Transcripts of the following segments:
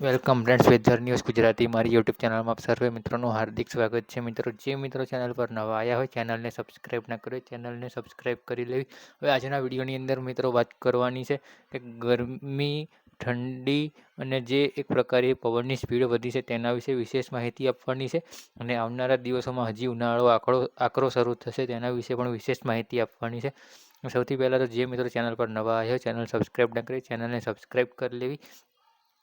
Welcome friends weather news Gujarati મારી YouTube ચેનલમાં આપ સર્વે મિત્રોનું હાર્દિક સ્વાગત છે. મિત્રો, જે મિત્રો ચેનલ પર નવા આવ્યા હોય ચેનલને સબસ્ક્રાઈબ ના કરે ચેનલને સબસ્ક્રાઈબ કરી લેવી. હવે આજના વિડીયોની અંદર મિત્રો વાત કરવાની છે કે ગરમી, ઠંડી અને જે એક પ્રકારે પવનની સ્પીડ વધી છે તેના વિશે વિશેષ માહિતી આપવાની છે. અને આવનારા દિવસોમાં હજી ઉનાળો, આકડો, આકરો શરૂ થશે તેના વિશે પણ વિશેષ માહિતી આપવાની છે. સૌથી પહેલાં તો જે મિત્રો ચેનલ પર નવા આવ્યા ચેનલ સબસ્ક્રાઈબ ના કરી ચેનલને સબસ્ક્રાઈબ કરી લેવી.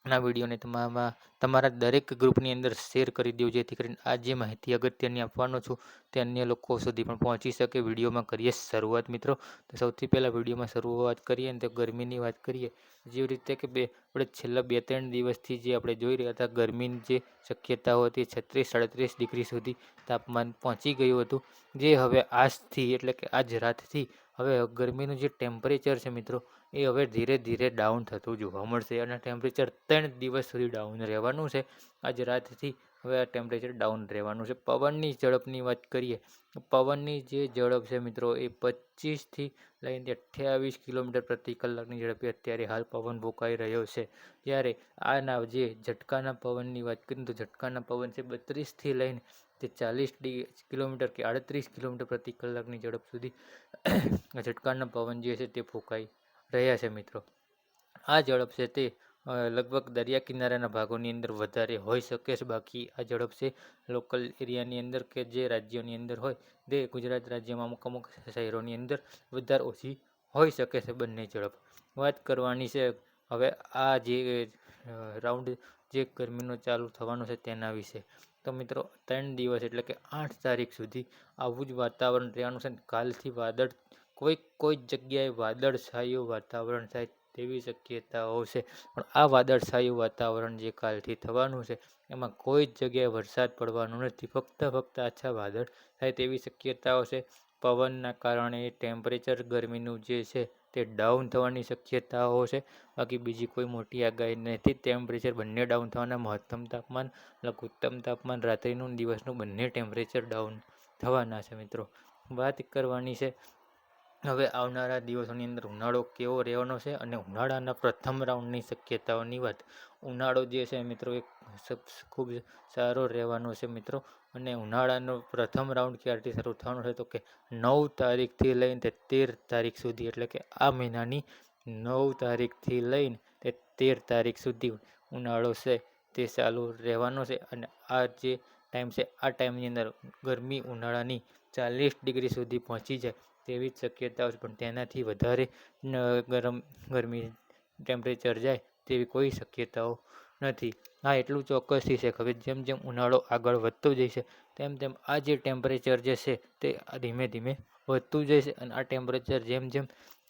ના વિડીયોને તમારા તમારા દરેક ગ્રુપની અંદર શેર કરી દો જેથી કરીને આ જે માહિતી અગત્યની આપવાનો છું, તે અન્ય લોકો સુધી પણ પહોંચી શકે. વિડીયોમાં કરીએ શરૂઆત, મિત્રો. તો સૌથી પહેલાં વિડીયોમાં શરૂઆત કરીએ ને તો ગરમીની વાત કરીએ. જેવી રીતે કે બે, આપણે છેલ્લા બે ત્રણ દિવસથી જે આપણે જોઈ રહ્યા હતા, ગરમીની જે શક્યતાઓ હતી, છત્રીસ, સાડત્રીસ ડિગ્રી સુધી તાપમાન પહોંચી ગયું હતું. જે હવે આજથી, એટલે કે આજ રાતથી હવે ગરમીનું જે ટેમ્પરેચર છે મિત્રો, એ હવે ધીરે ધીરે ડાઉન થતું જોવા મળશે અને ટેમ્પરેચર ત્રણ દિવસ સુધી ડાઉન રહેવાનું છે. આજ રાતથી હવે આ ટેમ્પરેચર ડાઉન રહેવાનું છે. પવનની ઝડપની વાત કરીએ પવનની જે ઝડપ છે મિત્રો, એ પચીસથી લઈને અઠ્યાવીસ કિલોમીટર પ્રતિ કલાકની ઝડપે અત્યારે હાલ પવન ફૂંકાઈ રહ્યો છે. ત્યારે આના જે ઝટકાના પવનની વાત કરીએ, તો ઝટકાના પવન છે બત્રીસથી લઈને તે ચાલીસ કિલોમીટર કે આડત્રીસ કિલોમીટર પ્રતિ કલાકની ઝડપ સુધી ઝટકાના પવન જે છે તે ફૂંકાઈ રહ્યા છે મિત્રો. આ ઝડપ છે તે લગભગ દરિયા કિનારાના ભાગોની અંદર વધારે હોઈ શકે છે. બાકી આ ઝડપ છે લોકલ એરિયાની અંદર કે જે રાજ્યોની અંદર હોય, તે ગુજરાત રાજ્યમાં અમુક અમુક શહેરોની અંદર વધારે ઓછી હોઈ શકે છે બંને ઝડપ. વાત કરવાની છે, હવે આ જે રાઉન્ડ જે ગરમીનો ચાલુ થવાનો છે તેના વિશે. તો મિત્રો, ત્રણ દિવસ એટલે કે આઠ તારીખ સુધી આવું જ વાતાવરણ રહેવાનું છે કાલથી વાદળ, કોઈક કોઈ જગ્યાએ વાદળછાયું વાતાવરણ થાય તેવી શક્યતાઓ છે. પણ આ વાદળછાયું વાતાવરણ જે કાલથી થવાનું છે, એમાં કોઈ જ જગ્યાએ વરસાદ પડવાનો નથી. ફક્ત ફક્ત આછા વાદળ થાય તેવી શક્યતાઓ છે. પવનના કારણે ટેમ્પરેચર ગરમીનું જે છે તે ડાઉન થવાની શક્યતાઓ છે. બાકી બીજી કોઈ મોટી આગાહી નથી. ટેમ્પરેચર બંને ડાઉન થવાના. મહત્તમ તાપમાન લઘુત્તમ તાપમાન, રાત્રિનું દિવસનું બંને ટેમ્પરેચર ડાઉન થવાના છે મિત્રો. વાત કરવાની છે હવે આવનારા દિવસોની અંદર ઉનાળો કેવો રહેવાનો છે અને ઉનાળાના પ્રથમ રાઉન્ડની શક્યતાઓની વાત. ઉનાળો જે છે મિત્રો એ ખૂબ સારો રહેવાનો છે મિત્રો. અને ઉનાળાનો પ્રથમ રાઉન્ડ ક્યારથી શરૂ થવાનો છે તો કે નવ તારીખથી લઈને તે તેર તારીખ સુધી, એટલે કે આ મહિનાની નવ તારીખથી લઈને તે તેર તારીખ સુધી ઉનાળો છે તે ચાલુ રહેવાનો છે. અને આ જે ટાઈમ છે, આ ટાઈમની અંદર ગરમી ઉનાળાની ચાલીસ ડિગ્રી સુધી પહોંચી જાય. તેવી જ શક્યતાઓ છે, પણ તેનાથી વધારે ગરમ, ગરમી ટેમ્પરેચર જાય તેવી કોઈ શક્યતાઓ નથી. હા, એટલું ચોક્કસથી છે હવે જેમ જેમ ઉનાળો આગળ વધતો જશે તેમ તેમ આ જે ટેમ્પરેચર જે છે, તે ધીમે ધીમે વધતું જશે અને આ ટેમ્પરેચર જેમ જેમ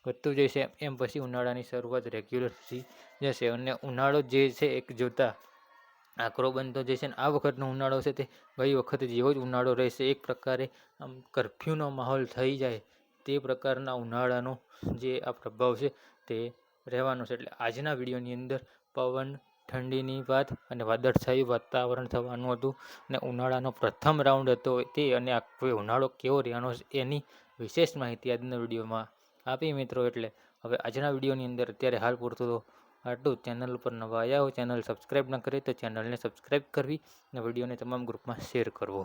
વધતું જશે એમ પછી ઉનાળાની શરૂઆત રેગ્યુલર થઈ જશે. અને ઉનાળો જે છે, એક જોતા આકરો બનતો જશે ને આ વખતનો ઉનાળો છે તે ગઈ વખત જેવો જ ઉનાળો રહેશે. એક પ્રકારે આમ કરફ્યુનો માહોલ થઈ જાય તે પ્રકારના ઉનાળાનો જે આ પ્રભાવ છે તે રહેવાનો છે. એટલે આજના વિડીયોની અંદર પવન, ઠંડીની વાત અને વાદળછાયું વાતાવરણ થવાનું હતું અને ઉનાળાનો પ્રથમ રાઉન્ડ હતો તે અને આખો ઉનાળો કેવો રહેવાનો છે એની વિશેષ માહિતી આજના વિડીયોમાં આપી મિત્રો. એટલે હવે આજના વિડીયોની અંદર અત્યારે હાલ પૂરતું તો આટલું ચેનલ ઉપર નવા આવ્યા હોય, ચેનલ સબસ્ક્રાઈબ ન કરી તો ચેનલને સબસ્ક્રાઈબ કરવી અને વિડીયોને તમામ ગ્રુપમાં શેર કરવો.